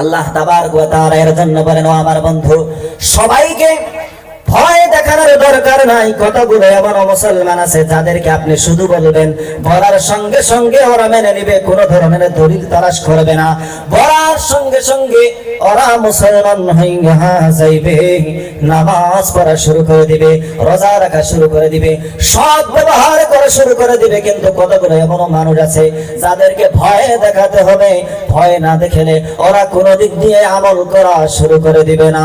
আল্লাহ তাবার এর জন্য বলেন ও আমার বন্ধু সবাইকে ভয় দেখানোর দরকার নাই। কতগুলো এমন মুসলমান আছে যাদেরকে আপনি শুধু বলবেন, বলার সঙ্গে সঙ্গে ওরা মেনে নিবে, কোনো ধরনের দলিল তালাশ করবে না। বলার সঙ্গে সঙ্গে ওরা মুসলমান যাইবে, নামাজ পড়া শুরু করে দিবে, রোজা রাখা শুরু করে দিবে সব ব্যবহার করা শুরু করে দিবে। কিন্তু কতগুলো এমন মানুষ আছে যাদেরকে ভয় দেখাতে হবে, ভয় না দেখেলে ওরা কোনো দিক দিয়ে আমল করা শুরু করে দিবে না।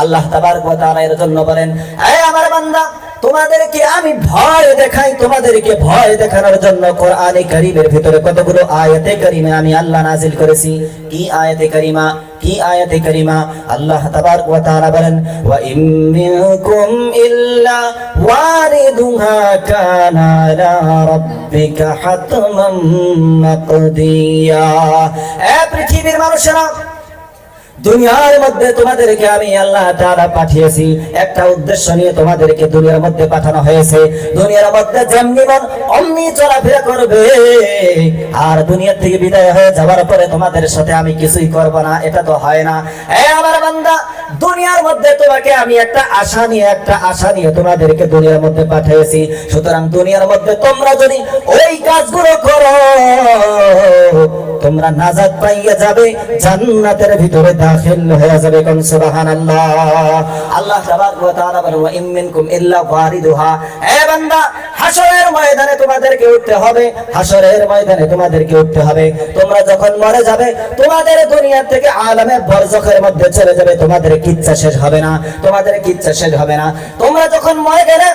আল্লাহ তাবার কথা জন্য বলেন এই আমার বান্দা, তোমাদেরকে আমি ভয় দেখাই, তোমাদেরকে ভয় দেখানোর জন্য কোরআনে কারিমের ভিতরে কতগুলো আয়াতে কারিমে আমি আল্লাহ নাজিল করেছি? কি আয়াতে কারিমা? কি আয়াতে কারিমা? আল্লাহ তাবারক ওয়া তাআলা বলেন, ওয়া ইম মিনকুম ইল্লা ওয়ারিদুহা কানা আলা রাব্বিকা হাতমান মাকদিয়া। এ পৃথিবীর মানুষেরা দুনিয়ার মধ্যে তোমাদেরকে আমি আল্লাহ তাআলা পাঠিয়েছি। একটা উদ্দেশ্য নিয়ে তোমাদেরকে দুনিয়ার মধ্যে পাঠানো হয়েছে। দুনিয়ার মধ্যে যেমনি মন, অমনি চলাফেরা করবে। আর দুনিয়ার থেকে বিদায় হয়ে যাওয়ার পরে তোমাদের সাথে আমি কিছুই করব না, এটা তো হয় না। এ আমার বান্দা, দুনিয়ার মধ্যে তোমাকে আমি একটা আশা নিয়ে, একটা আশা নিয়ে তোমাদেরকে দুনিয়ার মধ্যে পাঠিয়েছি। সুতরাং দুনিয়ার মধ্যে তোমরা যদি ওই কাজগুলো করো তোমরা নাজাত পাইয়া যাবে, জান্নাতের ভিতরে দাখিল হয়ে যাবে কোন সুবহানাল্লাহ। আল্লাহ তাবারক ওয়া তাআলা বলেন, ওয়া ইম মিনকুম ইল্লা ওয়ারিদুহা। এ বান্দা, হাশরের ময়দানে তোমাদেরকে উঠতে হবে, হাশরের ময়দানে তোমাদেরকে উঠতে হবে। তোমরা যখন মরে যাবে, তোমাদের দুনিয়া থেকে আলামে বরজখের মধ্যে চলে যাবে, তোমাদের কিচ্ছা শেষ হবে না, তোমাদের কিচ্ছা শেষ হবে না। তোমরা যখন মরে গেলে,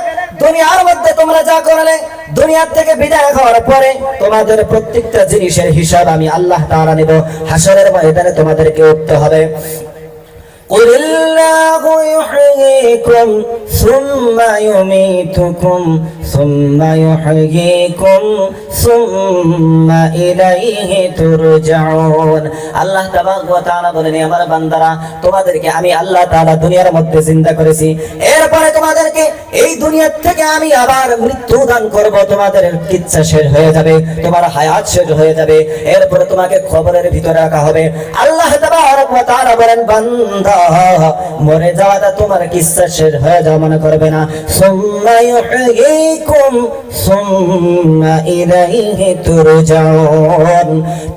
দুনিয়ার মধ্যে তোমরা যা করলে দুনিয়ার থেকে বিদায় হওয়ার পরে তোমাদের প্রত্যেকটা জিনিসের হিসাব আমি আল্লাহ তাআলা নেব হাশরের ময়দানে তোমাদেরকে উঠতে হবে قل الله يحييكم ثم يميتكم ثم يحييكم ثم إليه ترجعون আল্লাহ তাবারক ওয়া তাআলা বলেন "এ আমার বান্দারা তোমাদেরকে আমি আল্লাহ তাআলা দুনিয়ার মধ্যে জিন্দা করেছি এরপরে তোমাদেরকে এই দুনিয়ার থেকে আমি আবার মৃত্যু দান করব তোমাদের কিচ্ছা শেষ হয়ে যাবে তোমার হায়াত শেষ হয়ে যাবে এরপরে তোমাকে খবরের ভিতরে রাখা হবে আল্লাহ তাবারক ওয়া তাআলা বলেন বান্দা মরে যাওয়াটা তোমার কিচ্ছা শেষ হয়ে যাওয়া মনে করবে না সুম্মা ইউহয়িকুম সুম্মা ইলাইহি তুরজাউন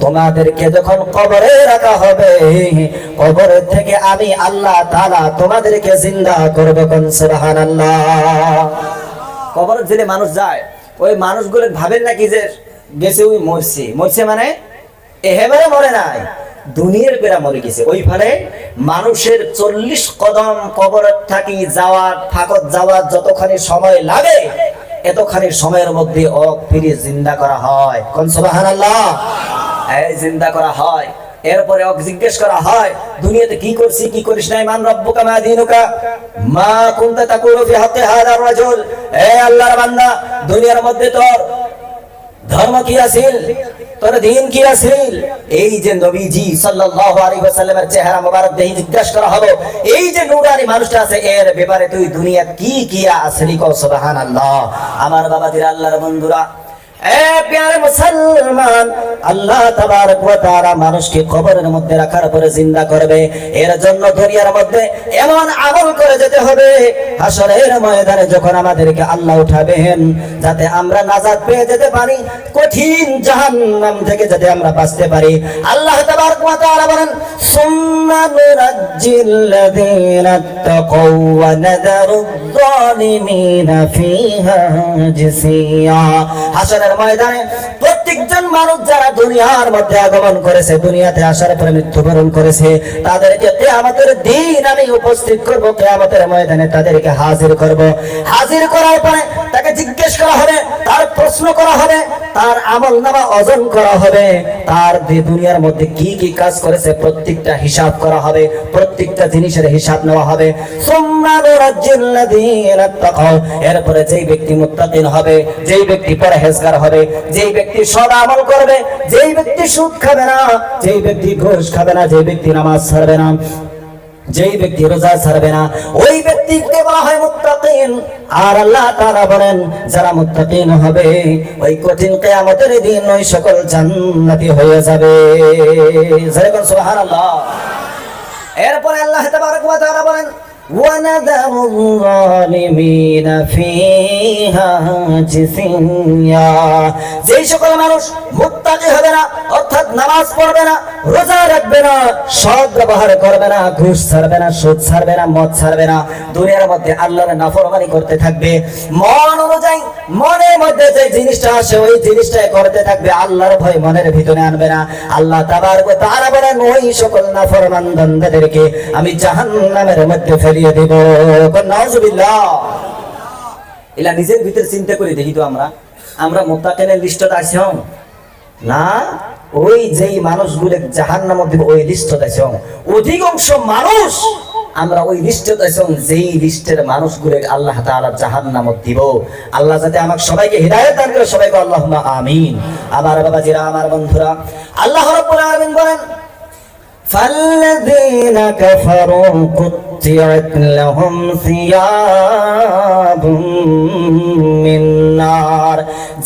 তোমাদেরকে যখন কবরে রাখা হবে, কবর থেকে আমি আল্লাহ তাআলা তোমাদেরকে জিন্দা করব কোন? সুবহানাল্লাহ। কবর জেলে মানুষ যায়, ওই মানুষগুলো ভাবেন নাকি যে গেছে ওই মরছে। মরছে মানে এহেবারে মরে নাই, দুনিয়ার বেড়া মরে গেছে। ওইখানে মানুষের চল্লিশ কদম কবর থাকি যাওয়ার, ফাঁকত যাওয়ার যতখানি সময় লাগে এতখানি সময়ের মধ্যে অক ফিরে জিন্দা করা হয়। কোন সুবাহান এই জিন্দা করা হয়। এরপরে অক জিজ্ঞেস করা হয়, দুনিয়াতে কি করছি, কি করিস নাই? মান রব্বুকা, মা দিনুকা? মা কুনতা তাকুলু ফি হাক্কি হাদা রাজুল? এ আল্লাহর বান্দা, দুনিয়ার মধ্যে তোর ধর্ম কি আছিল? তোর দিন কি আছিল? এই যে নবীজি সাল্লাল্লাহু আলাইহি ওয়াসাল্লামের চেহারা মোবারক দেখে জিজ্ঞাসা করা হলো, এই যে নূরানি মানুষটা আছে, এর ব্যাপারে তুই দুনিয়া কি কি আসলি কো সুবহানাল্লাহ। আমার বাবাদের আল্লাহর বন্ধুরা মুসলমান, আল্লাহ আল্লাহ উঠাবেন, যাতে আমরা নাজাত পেয়ে যেতে পারি, কঠিন জাহান্নাম থেকে যাতে আমরা বাঁচতে পারি। আল্লাহ বলেন হাসরের ময়দানে প্রত্যেকজন মানুষ যারা দুনিয়ার মধ্যে আগমন করেছে, দুনিয়াতে আসার পরে মৃত্যুবরণ করেছে, তাদেরকে কিয়ামতের দিন আমি উপস্থিত করব, কিয়ামতের ময়দানে তাদেরকে হাজির করব। হাজির করার পরে তাকে জিজ্ঞেস করা হবে, তার প্রশ্ন করা হবে, তার আমল নামা অর্জন করা হবে, তার দুনিয়ার মধ্যে কি কি কাজ করেছে প্রত্যেকটা হিসাব করা হবে, প্রত্যেকটা জিনিসের হিসাব নেওয়া হবে। এরপরে যেই ব্যক্তি মুত্তাকিন হবে, যেই ব্যক্তি পরহেজগার হবে। যেই ব্যক্তি সদ আমল করবে, যেই ব্যক্তি সুদ খাবে না, যেই ব্যক্তি ঘুষ খাবে না, যেই ব্যক্তি নামাজ ছাড়বে না, যেই ব্যক্তি রোজা ছাড়বে না, ওই ব্যক্তিকে বলা হয় আর আল্লাহ বলেন, যারা মুত্তাকিন হবে, ওই কঠিন কিয়ামতের দিন ওই সকল জান্নাতি হয়ে যাবে। সুবহানাল্লাহ। এরপরে আল্লাহ তাআলা বলেন وَنَذَرُ الظَّالِمِينَ فِيهَا جِثِيًّا যেই সকল মানুষ মুত্তাকি হবে না অর্থাৎ নামাজ পড়বে না রোজা রাখবে না সৎ ব্যবহার করবে না ঘুষ ছাড়বে না সুদ ছাড়বে না মদ ছাড়বে না দুনিয়ার মধ্যে আল্লাহর নাফরমানি করতে থাকবে মন অনুযায়ী মনের মধ্যে যে জিনিসটা আসে ওই জিনিসটাই করতে থাকবে আল্লাহর ভয় মনের ভিতরে আনবে না আল্লাহ তাবারক ওয়া তাআলা বলেন ওই সকল নাফরমান বান্দাদেরকে আমি জাহান্নামের মধ্যে দেব এলা নিজের ভিতরে চিন্তা করে দেখি তো আমরা। আমরা লিস্টত না, ওই যেই মানুষগুলো জাহান নামত দিব, ওই লিস্টত অধিকাংশ মানুষ, আমরা ওই লিস্টত যেই লিস্টের মানুষগুলো আল্লাহ তাআলা জাহান নামত দিব। আল্লাহ যাতে আমাকে সবাইকে হিদায়ত দান করে সবাইকে, আল্লাহুম্মা আমিন। আমার বাবাজিরা, আমার বন্ধুরা, আল্লাহ রাব্বুল আলামিন বলেন, ফাল্লাযীনা কাফারু قطعت لهم ثياب من نار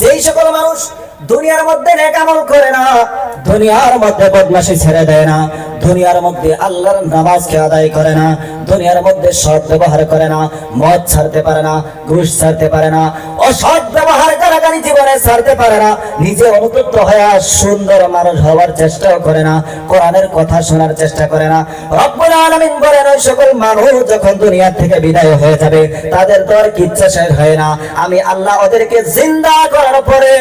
যেই সকল মানুষ দুনিয়ার মধ্যে নেক আমল করে না, দুনিয়ার মধ্যে বদমাশি ছেড়ে দেয় না, দুনিয়ার মধ্যে আল্লাহর নামাজকে আদায় করে না, দুনিয়ার মধ্যে সৎ ব্যবহার করে না, মদ ছাড়তে পারে না, ঘুষ ছাড়তে পারে না, অসৎ ব্যবহার কারাগারি জীবনে ছাড়তে পারে না, নিজে অনুতপ্ত হয়ে সুন্দর মানুষ হওয়ার চেষ্টাও করে না, কোরআনের কথা শোনার চেষ্টা করে না। রব্বুল আলামিন বলেন, ওই সকল মানুষ যখন দুনিয়া থেকে বিদায় হয়ে যাবে, তাদের তো আর কিচ্ছা শেষ হয় না। আমি আল্লাহ ওদেরকে জিন্দা করার পরে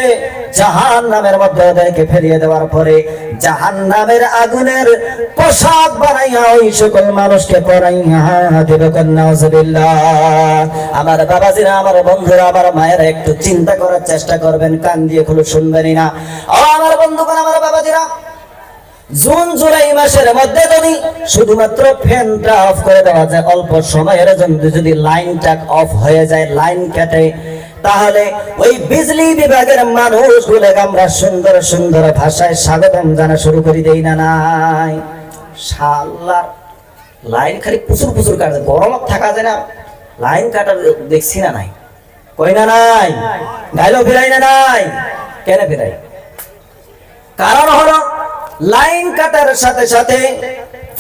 জাহান নামের মধ্যে ওদেরকে ফেলিয়ে দেওয়ার পরে জাহান নামের আগুনের পোশাক বানাইয়া ওই সকল মানুষকে পরাইয়া দেবে আমার বাবাজিরা, আমার বন্ধুরা, আমার মায়েরা একটু চিন্তা করার চেষ্টা করবেন, কান দিয়ে খুলে শুনবেনই না। আমার বন্ধুগণ, আমার বাবাজিরা, জুন জুলাই মাসের মধ্যে যদি শুধুমাত্র ফ্যানটা অফ করে দেওয়া যায়, অল্প সময়ের জন্য যদি লাইনটা অফ হয়ে যায়, লাইন কেটে তাহলে ওই বিজলি বিভাগের মানুষগুলো আমরা সুন্দর সুন্দর ভাষায় স্বাগতম জানা শুরু করে দেই না নাই শাল্লার লাইন খালি প্রচুর প্রচুর কাটে, গরম থাকা যায় না। লাইন কাটা দেখছি না নাই। কই না নাই? গাইলো ফিরাই না নাই? কেন ফিরাই? কারণ হলো, লাইন কাটার সাথে সাথে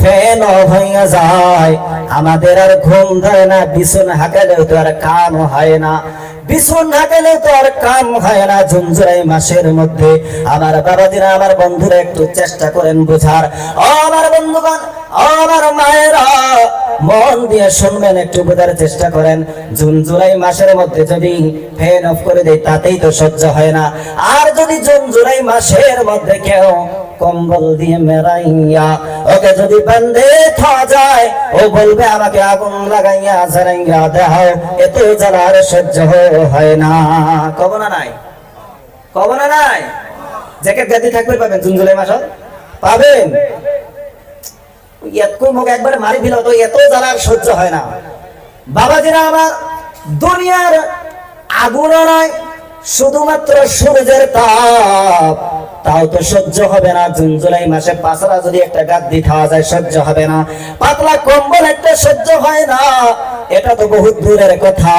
ফ্যান হইয়া যায়। আমাদের আর ঘুম ধরে না, বিছুন হাঁকালেও তো আর কাম হয় না। বিছুন হাঁকালেও তো আর কাম হয় না জুনজুরাই মাসের মধ্যে। আমার বাবাজিরা, আমার বন্ধুরা, একটু চেষ্টা করেন বোঝার। আমার বন্ধুগণ আমার মায়েরা, মন দিয়ে শুনবেন, একটু বোঝার চেষ্টা করেন। জুন জুলাই মাসের মধ্যে যদি ফ্যান অফ করে দেয়, তাতেই তো সহ্য হয় না। আর যদি জুন জুলাই মাসের মধ্যে কেউ কম্বল দিয়ে মেরাইয়া, ওকে যদি বান্ধে থাকা যায়, ও বলবে, আমাকে আগুন লাগাইয়া, জ্বালাইয়া দেখাও এত জ্বালার সহ্য হয় না। কব না নাই? কব না নাই? জ্যাকেট গাদি থাকবে পাবেন জুন, জুলাই মাস? পাবেন? এত মুখ একবারে মারি দিল তো এত জ্বালার সহ্য হয় না। বাবাজিরা আমার দুনিয়ার আগুনও নয় শুধুমাত্র সূর্যের তাপ। তাও তো সহ্য হবে না। জুন, জুলাই মাসে পাঁচরা যদি একটা গাদ্দি খাওয়া যায়, সহ্য হবে না। পাতলা কম্বল একটা সহ্য হয় না। এটা তো বহুত দূরের কথা।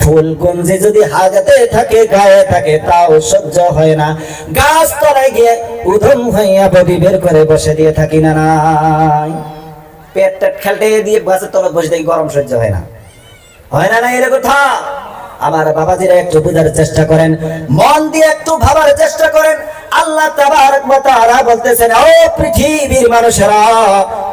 ফুলকুঞ্জি যদি হাগাতে থাকে, গায়ে থাকে, তাও সহ্য হয় না। গাছ তলায় গিয়ে উধম হইয়া বডি বের করে বসে দিয়ে থাকি না, নাই। পেট খেলতে দিয়ে গাছের তলায় বসে থাকি, গরম সহ্য হয় না। হয় না না এর কথা? আমার বাবাজিরা একটু বোঝার চেষ্টা করেন, মন দিয়ে একটু ভাবার চেষ্টা করেন। আল্লাহ তাবারক ওয়া বলতেছেন, ও পৃথিবীর মানুষেরা,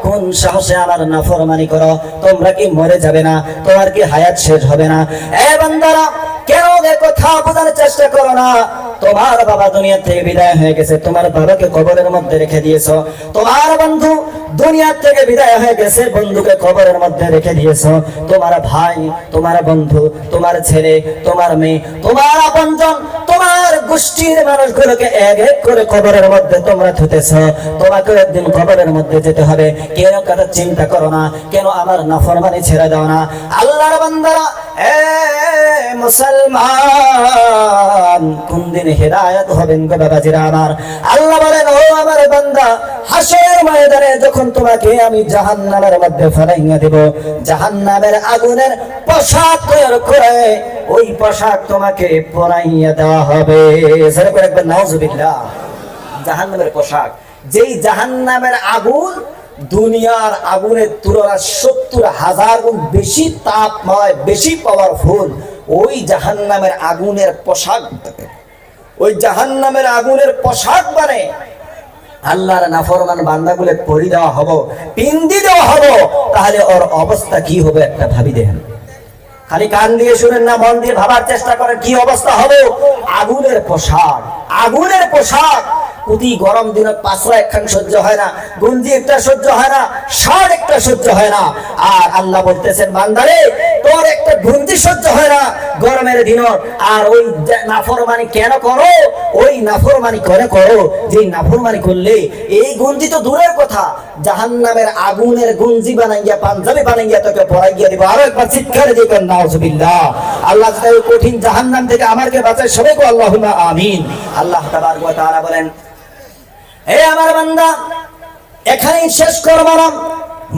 কোন সাহসে আমার নাফরমানি করো? তোমরা কি মরে যাবে না? তোমার কি হায়াত শেষ হবে না? এ বান্দারা, কেন কথা বোঝার চেষ্টা করো না? তোমার বাবা দুনিয়া থেকে বিদায় হয়ে গেছে। তোমার বাবাকে কবরের মধ্যে রেখে দিয়েছ। তোমার বন্ধু দুনিয়া থেকে বিদায় হয়ে গেছে, বন্ধুকে খবরের মধ্যে রেখে দিয়েছ। তোমার ভাই, তোমার বন্ধু, তোমার ছেলে, তোমার মেয়ে, তোমার আপনজন তোমার গোষ্ঠীর মানুষগুলোকে এক এক করে কবরের মধ্যে তোমরা থুতেছ তোমাকে একদিন কবরের মধ্যে যেতে হবে। কেন কথা চিন্তা করো না, কেন আমার নাফরমানি ছেড়ে দাও না? আল্লাহর বান্দারা, এ মুসলমান, কোন দিন হেদায়ত হবেন গো বাবাজিরা আমার? আল্লাহ বলেন, ও আমার বান্দা, হাসরের ময়দানে যখন তোমাকে আমি জাহান্নামের মধ্যে ফেলাইয়া দেব, জাহান্নামের আগুনের পোশাক তৈরি করে ওই পোশাক তোমাকে পরাইয়া দেওয়া হবে। একবার নাউজুবিল্লাহ। জাহান্নামের পোশাক। যেই জাহান্নামের আগুন দুনিয়ার আগুনের তুলনায় সত্তর হাজার গুণ বেশি তাপময়, বেশি পাওয়ারফুল ওই জাহান্নামের আগুনের পোশাক ওই জাহান্নামের আগুনের পোশাক মানে আল্লাহর নাফরমান বান্দাগুলো পরি দেওয়া হব পিন্দি দেওয়া হব, তাহলে ওর অবস্থা কি হবে একটা ভাবি দেখেন। খালি কান দিয়ে শুনেন না, মন দিয়ে ভাবার চেষ্টা করেন, কি অবস্থা হবে? আগুনের পোশাক আগুনের পোশাক। প্রতি গরম দিনে পাঁচশো একখান সহ্য হয় না, গঞ্জি একটা সহ্য হয় না, ষাট একটা সহ্য হয় না। আর আল্লাহ বলতেছেন, বান্দারে তোর একটা গঞ্জি সহ্য হয় না গরমের দিন আর ওই নাফরমানি কেন করো? ওই নাফরমানি করে করো। যে নাফরমানি করলে এই গঞ্জি তো দূরের কথা। জাহান্নামের আগুনের গঞ্জি বানাইয়া, পাঞ্জাবি বানাইয়া তোকে পড়াইয়া দিব। আরও একবার চিৎকার দিয়ে কর, নাউজুবিল্লাহ। আল্লাহ যাতে ওই কঠিন জাহান্নাম থেকে আমাকে বাঁচায় সবাইকে আল্লাহুম্মা আমিন। আল্লাহ তাবারক ওয়া তাআলা বলেন, হে আমার বান্দা, এখানেই শেষ করব না।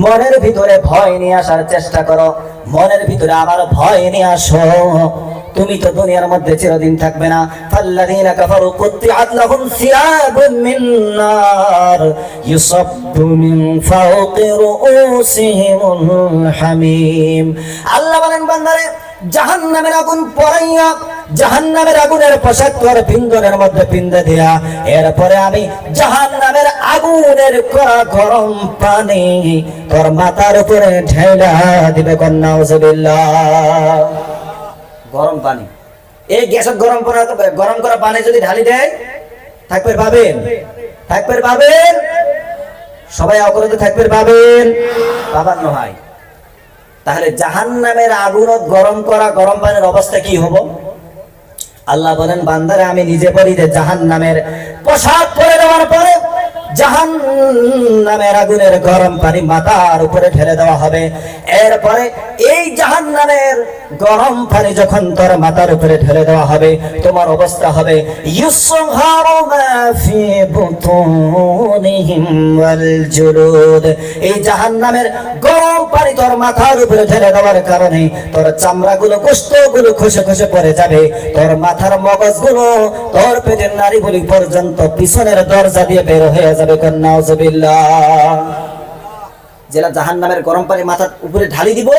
মনের ভিতরে ভয় নিয়ে আসার চেষ্টা করো। মনের ভিতরে আবার ভয় নিয়ে আসো। তুমি তো দুনিয়ার মধ্যে চিরদিন থাকবে না। ফাল্লাযীনা কাফারু কুত্তিআত লাহুম সিয়াবুম মিন নার ইউসাব্বু মিন ফাওqi রুউসিহিমুল হামিম। আল্লাহ বলেন, বান্দারে, জাহান্নামের আগুন পড়াইয়া জাহান্নামের আগুনের পোশাক তোর পিন্দনের মধ্যে পিন্দে দিয়া। এরপরে আমি জাহান্নামের আগুনের কড়া গরম পানি তোর মাথার উপরে ঢেলা দিবে কন্যা গরম পানি। এই গ্যাসের গরম করা গরম করা পানি যদি ঢালি দেয়, থাকবে পাবেন। থাকবে পাবেন। সবাই অপরাধ থাকবে পাবেন। পাবার নয় তাহলে জাহান্নামের আগুনত গরম করা, গরম পানির অবস্থা কি হব? আল্লাহ বলেন বান্দারে আমি নিজে পরি যে জাহান নামের পোশাক পরে দেওয়ার পরে জাহান নামের আগুনের গরম পানি মাথার উপরে ঢেলে দেওয়া হবে। এরপরে এই জাহান নামের গরম পানি যখন তোর মাথার উপরে ঢেলে দেওয়া হবে, তোমার অবস্থা হবে এই জাহান নামের গরম পানি তোর মাথার উপরে ঢেলে দেওয়ার কারণে তোর চামড়াগুলো গোস্তগুলো খসে খসে পড়ে যাবে। তোর মাথার মগজগুলো তোর পেটের নারী বলি পর্যন্ত পিছনের দরজা দিয়ে বের হয়ে যাবে। যেটা জাহান নামের গরম পানি মাথার উপরে ঢালি দিব,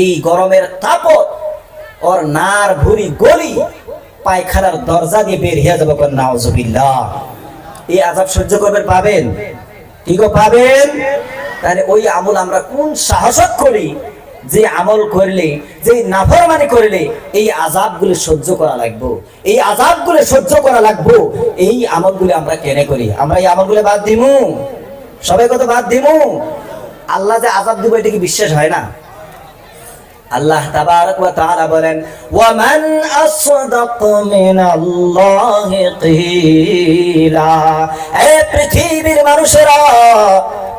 এই গরমের তাপত ওর নার ভুরি গলি পায়খানার দরজা দিয়ে বের হয়ে যাবে কন্যাউজবিল্লাহ এই আজাব সহ্য করবেন, পাবেন? ঠিক পাবেন? তাহলে ওই আমল আমরা কোন সাহসত করি? যে আমল করলে, যে নাফরমানি করলে, এই আজাবগুলো সহ্য করা লাগবো। এই আজাবগুলো সহ্য করা লাগবো। এই আমলগুলো আমরা কেনে করি? আমরা এই আমলগুলো বাদ দিমু। সবাই কত বাদ দিমু? আল্লাহ যে আজাব দিব, এটা কি বিশ্বাস হয় না? আল্লাহ তাবারক ওয়া তাআলা বলেন ওয়া মান আসদাকু মিনাল্লাহি কিলা এ পৃথিবীর মানুষেরা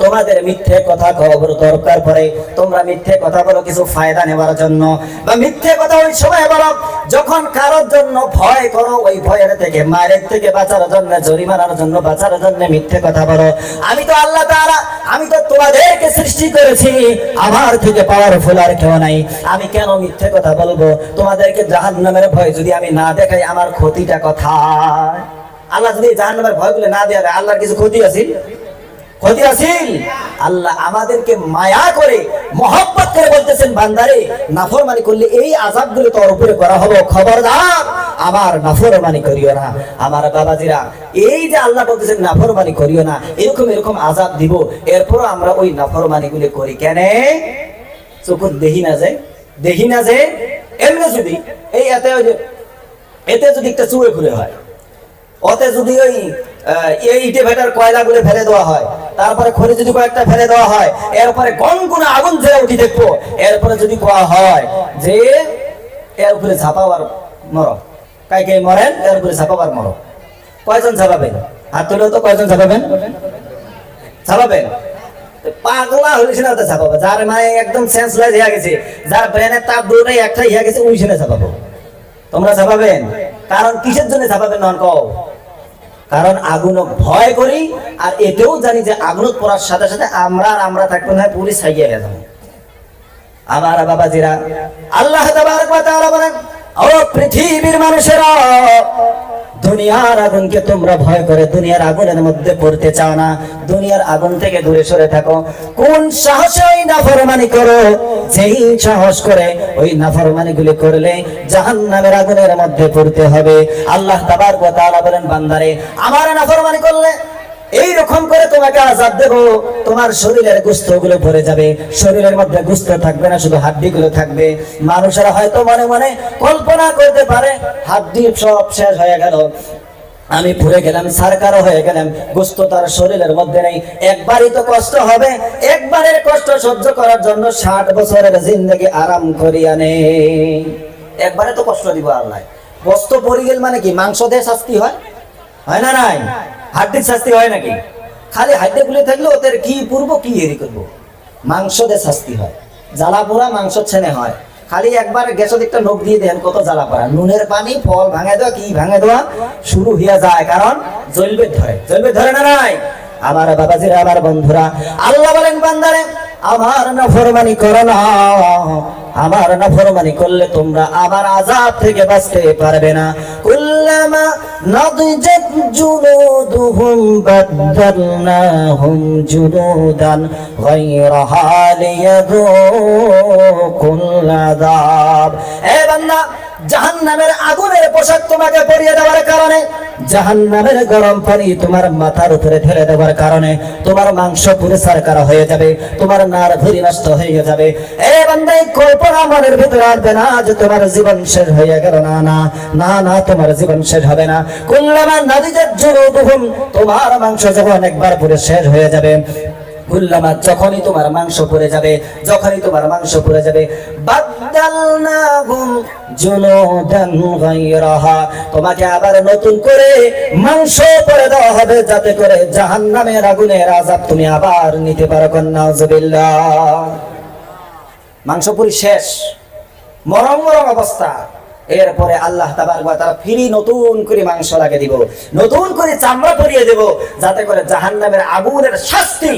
তোমাদের মিথ্যে কথা খবর দরকার পড়ে। তোমরা মিথ্যে কথা বলো কিছু ফায়দা নেবার জন্য বা মিথ্যে কথা ওই সময় বলো, যখন কারোর জন্য ভয় করো, ওই ভয়ের থেকে, মায়ের থেকে বাঁচার জন্য, জরিমানার জন্য বাঁচার জন্য মিথ্যে কথা বলো। আমি তো আল্লাহ তাআলা, আমি তো তোমাদেরকে সৃষ্টি করেছি। আমার থেকে পাওয়ারফুল আর কেউ নাই। আমি কেন মিথ্যে কথা বলব? তোমাদেরকে জাহান্নামের ভয় যদি আমি না দেখাই, আমার ক্ষতিটা কথা আল্লাহ যদি জাহান্নামের ভয়গুলো না দেওয়া আল্লাহর কিছু ক্ষতি আছে? ক্ষতি আসিল আল্লাহ আমাদেরকে মায়া করে, মহব্বত করে বলতেছেন, বান্দারে, নাফরমানি করলে এই আজাবগুলো তোর উপরে করা হবে। খবরদার, আমার নাফরমানি করিও না। আমার বাবাজিরা, এই যে আল্লাহ বলতেছেন, নাফরমানি করিও না, এরকম এরকম আজাব দিব এরপর আমরা ওই নাফরমানি গুলি করি কেন? চোখত দেখি না যে, দেখি না যে, এমনি যদি, এই এতে এতে যদি একটা চুয়ে ঘুরে হয়। ওতে যদি ওই এই ইটে ভেটার কয়লাগুলো ফেলে দেওয়া হয়, তারপরে খড়ি যদি কয়েকটা ফেলে দেওয়া হয়, এরপরে গনগুনা আগুন জ্বলে উঠি দেখব। এরপরে যদি কোয়া হয় যে, এর উপরে ঝাপাবার মর। কাই কে মরেন, এর উপরে ঝাপাবার মর। কয়জন ঝাপাবেন? হাত তুলেও তো কয়জন ঝাপাবেন? ঝাপাবেন? পাগলা হলে সেটা চাপাবো যার মানে একদম সেন্স সেন্সলেস হয়ে গেছে, যার ব্রেনের তাপ দুটোই একটাই হয়ে গেছে ওই সেটা চাপাবো তোমরা চাপাবেন কারণ কিসের জন্য চাপাবেন নন কও? কারণ আগুন ভয় করি, আর এটাও জানি যে আগুন পড়ার সাথে সাথে আমরা আর আমরা থাকব না, পুলিশ হাইয়া গেলাম আমার বাবাজিরা, আল্লাহ ও পৃথিবীর মানুষেরা দুনিয়ার আগুনকে তোমরা ভয় করে, দুনিয়ার আগুনের মধ্যে পড়তে চাও না। দুনিয়ার আগুন থেকে দূরে সরে থাকো। কোন সাহসে ওই নাফরমানি করো, যেই সাহস করে ওই নাফরমানি গুলি করলে জাহান নামের আগুনের মধ্যে পড়তে হবে। আল্লাহ তাবার কথা বলেন, বান্দারে, আমার নাফরমানি করলে এই রকম করে তোমাকে আজাদ দেব। তোমার শরীরের গুস্তগুলো ভরে যাবে। শরীরের মধ্যে গুস্ত থাকবে না, শুধু হাড্ডি গুলো থাকবে। মানুষেরা হয়তো মনে মনে কল্পনা করতে পারে, হাড্ডি সব শেষ হয়ে গেল। আমি পুড়ে গেলাম, সারকারও হয়ে গেলাম। গোস্ত তার শরীরের মধ্যে নেই। একবারই তো কষ্ট হবে। একবারের কষ্ট সহ্য করার জন্য ষাট বছরের জিন্দগি আরাম করিয়া নে। একবারে তো কষ্ট দিব আল্লাহ। বস্ত পড়ে গেল মানে কি? মাংস দিয়ে শাস্তি হয়? হয় না নাই? হাড্ডির শাস্তি হয় নাকি? খালি হাড্ডি গুলি থাকলে ওদের কি পূর্ব, কি এরি করব? মাংস দিয়ে শাস্তি হয়। জ্বালা পোড়া মাংস ছেনে হয়। খালি একবার গ্যাসের একটা নোক দিয়ে দেন কত জ্বালা পোড়া নুনের পানি, ফল ভাঙে দেওয়া, কি ভাঙে দেওয়া? শুরু হইয়া যায়, কারণ জলবে ধরে। জলবে ধরে না নাই? আমার বাবাজিরা, আমার বন্ধুরা, আল্লাহ বলেন, বান্দারে, আমার নাফরমানি করো না। আমার নাফরমানি করলে তোমরা আমার আযাব থেকে বাঁচতে পারবে না। কুল্লামা জাহান্নামের আগুনের পোশাক তোমাকে পরিয়ে দেওয়ার কারণে জাহান্নামের গরম পানি তোমার মাথার উপরে ঢেলে দেওয়ার কারণে তোমার মাংস পুরে সারকার হয়ে যাবে, তোমার নার ভুরি নষ্ট হয়ে যাবে। কল্পনা মনের ভিতরে আসবে না যে তোমার জীবন শেষ হয়ে গেল। না না না না, তোমার জীবন শেষ হবে না। কুল্লামা তোমার মাংস যখন একবার পুরে শেষ হয়ে যাবে, কুল্লামা যখনই তোমার মাংস পড়ে যাবে, যখনই তোমার মাংস যাবে জুনুদান গায়রাহা। তোমাকে আবার নতুন করে মাংস পরে দেওয়া হবে যাতে করে জাহান্নামের আগুনের আযাব তুমি আবার নিতে পারো কন্নাউজুবিল্লাহ মাংস পুরি শেষ। মরম মরম অবস্থা। এরপরে আল্লাহ তারা ফিরি নতুন করে মাংস লাগে দিব। নতুন করে চামড়া পরিয়ে দেব যাতে করে জাহান্নামের আগুনের শাস্তি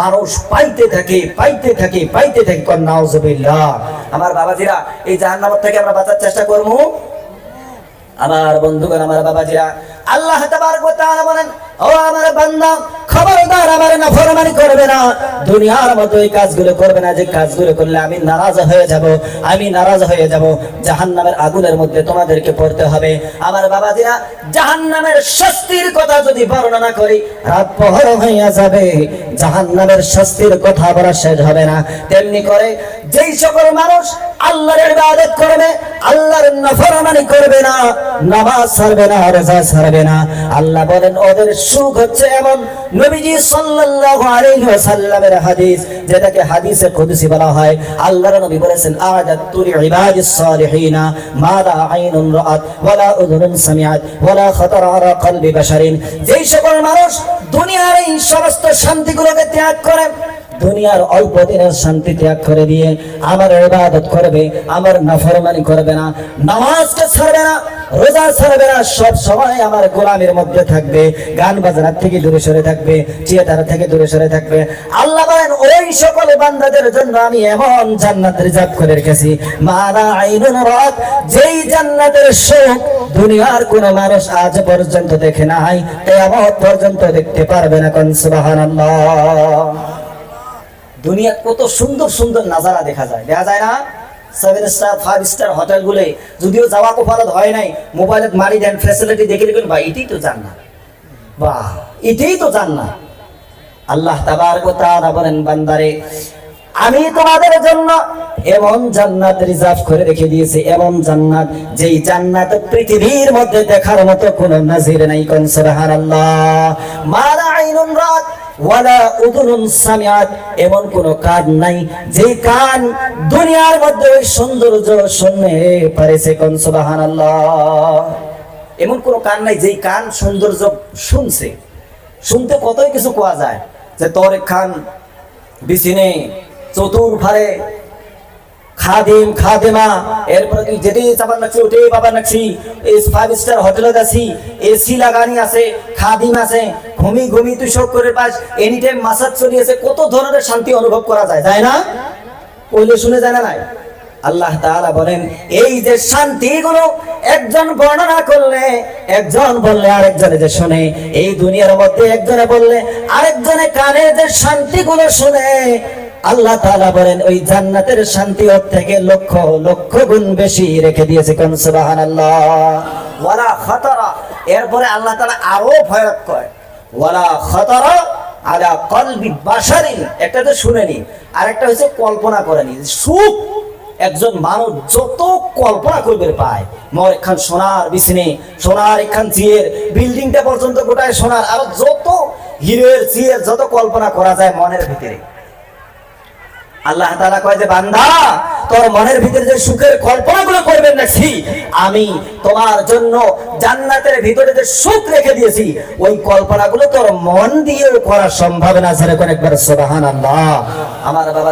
মানুষ পাইতে থাকে পাইতে থাকে পাইতে থাকে। কন্যাউজুবিল্লাহ আমার বাবাজিরা, এই জাহান্নামের থেকে আমরা বাঁচার চেষ্টা করব। আমার বন্ধুগণ, আমার বাবাজিরা, আল্লাহ বলেন, ও আমার বান্দা, খবরদার আমার নাফরমানি করবে না। দুনিয়ার মতো এই কাজগুলো করবে না, যে কাজগুলো করলে আমি নারাজ হয়ে যাব, আমি নারাজ হয়ে যাব। জাহান্নামের আগুনের মধ্যে তোমাদেরকে পড়তে হবে। আমার বাবাজিরা, জাহান্নামের শাস্তির কথা যদি বর্ণনা করি, রাত পহর হইয়া যাবে। জাহান্নামের শাস্তির কথা বলা শেষ হবে না। তেমনি করে যেই সকল মানুষ আল্লাহর ইবাদত করবে, আল্লাহর নাফরমানি করবে না, নামাজ ছাড়বে না, রোজা ছাড়বে না। আল্লাহ বলেন, ওদের সুখ হচ্ছে এমন নবীজি সাল্লাল্লাহু আলাইহি ওয়াসাল্লামের হাদিস, যেটাকে হাদিসে কুদসি বলা হয়। আল্লাহর নবী বলেছেন আদাতু লিইবাদিস সালিহিনা মা লা আইনুন রাআত, ওয়ালা উযুনুন সামিআত, ওয়ালা খাতার আলা কলবি বাশারিন। যেই সকল মানুষ দুনিয়ার এই সমস্ত শান্তিগুলোকে ত্যাগ করে দুনিয়ার অল্প দিনের শান্তি ত্যাগ করে দিয়ে আমার ইবাদত করবে, আমার নাফরমানি করবে না, নামাজকে ছাড়বে না, রোজা ছাড়বে না, সব সময় আমার গোলামের মধ্যে থাকবে, গান বাজনার থেকে দূরে সরে থাকবে, থিয়েটার থেকে দূরে সরে থাকবে। আল্লাহ বলেন, ওই সকল বান্দাদের জন্য আমি এমন জান্নাত রিজার্ভ করে রেখেছি। মারা আইনুন রাত যেই জান্নাতের সুখ দুনিয়ার কোন মানুষ আজ পর্যন্ত দেখে নাই, কিয়ামত পর্যন্ত দেখতে পারবে না কোন দুনিয়া কত সুন্দর সুন্দর নাজারা দেখা যায়। দেখা যায় না? সেভেন স্টার ফাইভ স্টার হোটেলগুলো যদিও যাওয়া তো কপালত হয় নাই, মোবাইলে মারি দেন ফ্যাসিলিটি দেখে দেখবেন ভাই, এটাই তো জান না বা এটাই তো জান না আল্লাহ তাবার কথা বলেন, বান্দারে আমি তোমাদের জন্য এমন জান্নাত রিজার্ভ করে রেখে দিয়েছি, এমন জান্নাত যেই জান্নাত পৃথিবীর মধ্যে দেখার মতো কোনো নাজির নাই কোন, সুবহানাল্লাহ। মালা আইনুন রাত, ওয়ালা উদুনুন এমন কোন কান নাই যে কান দুনিয়ার মধ্যে ওই সৌন্দর্য শুনতে পারেছে কোন, সুবহানাল্লাহ। এমন কোন কান নাই যেই কান সৌন্দর্য শুনছে। শুনতে কতই কিছু কোয়া যায় যে তোর খান বিছিনে চতুর্ভারে খাদিম, খাদেমা, এরপরে তুই নাকছি ওটাই নাকছি এই ফাইভ স্টার হোটেলে আছি এসি লাগানি আছে, খাদিম আছে, ঘুমি ঘুমি তুই করে পাস এনি টাইম মাসাজ কত ধরনের শান্তি অনুভব করা যায় যায় না? কইলে শুনে যায় না নাই? আল্লাহ তাআলা বলেন, এই যে শান্তিগুলো একজন বর্ণনা করলে, একজন বললে আরেকজনে যে শুনে, এই দুনিয়ার মধ্যে একজনে বললে আরেকজনে কানে যে শান্তিগুলো শুনে আল্লাহ তাআলা বলেন, ওই জান্নাতের শান্তি ওর থেকে লক্ষ লক্ষ গুণ বেশি রেখে দিয়েছে কোন? সুবহানাল্লাহ। ওয়ালা খাতারা। এরপরে আল্লাহ তাআলা আরও ভয়ানক কয় ওয়ালা খাতারা আলা কলবি বাশারিন। একটা তো শুনেনি আরেকটা হচ্ছে কল্পনা করেনি সুখ, একজন মানুষ যত কল্পনা করবে পায়। মর একখান সোনার বিছনে, সোনার একখান চিয়ের, বিল্ডিংটা পর্যন্ত গোটায় সোনার। আর যত হিরের চিয়ের, যত কল্পনা করা যায় মনের ভিতরে। আল্লাহ তালা কয় যে বান্ধা তোর মনের ভিতরে যে সুখের কল্পনা গুলো করবেন না সি আমি তোমার জন্য জান্নাতের ভিতরে যে সুখ রেখে দিয়েছি, ওই কল্পনা গুলো তোর মন দিয়ে করা সম্ভব না, সেরকম একবার সুবহানাল্লাহ। আমার বাবা